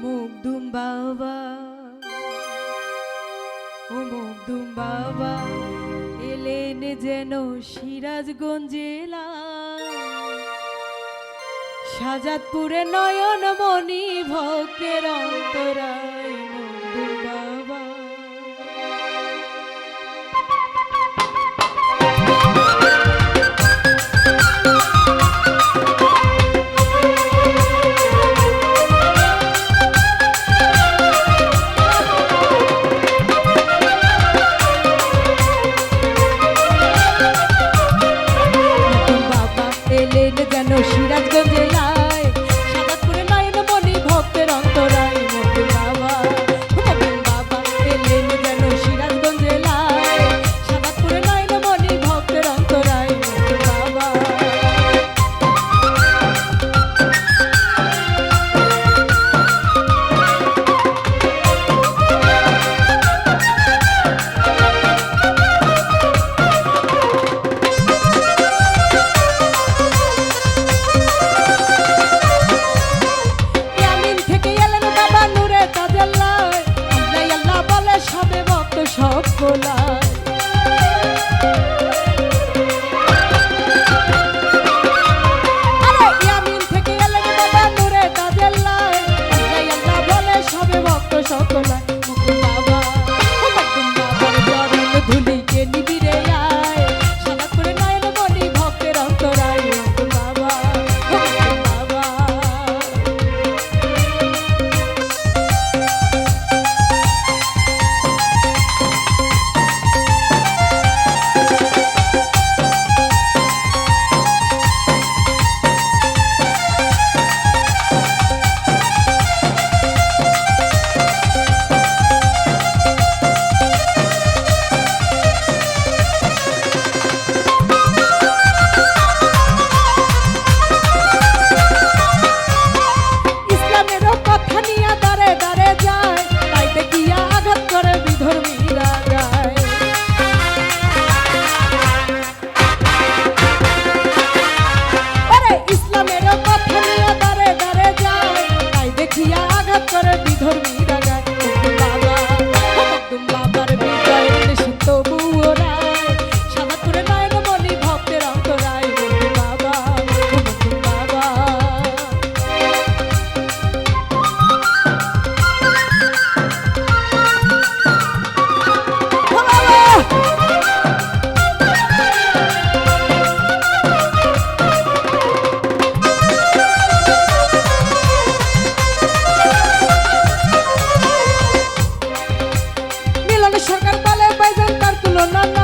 মুগদুম বাবা ও মুগদুম বাবা এলেন যেন সিরাজগঞ্জ জেলা সাজাদপুরে নয়ন মণি ভক্তের অন্তরায় মুগদুম বোঝলা গোলা সরকার বলে বাইজান তার তুলনা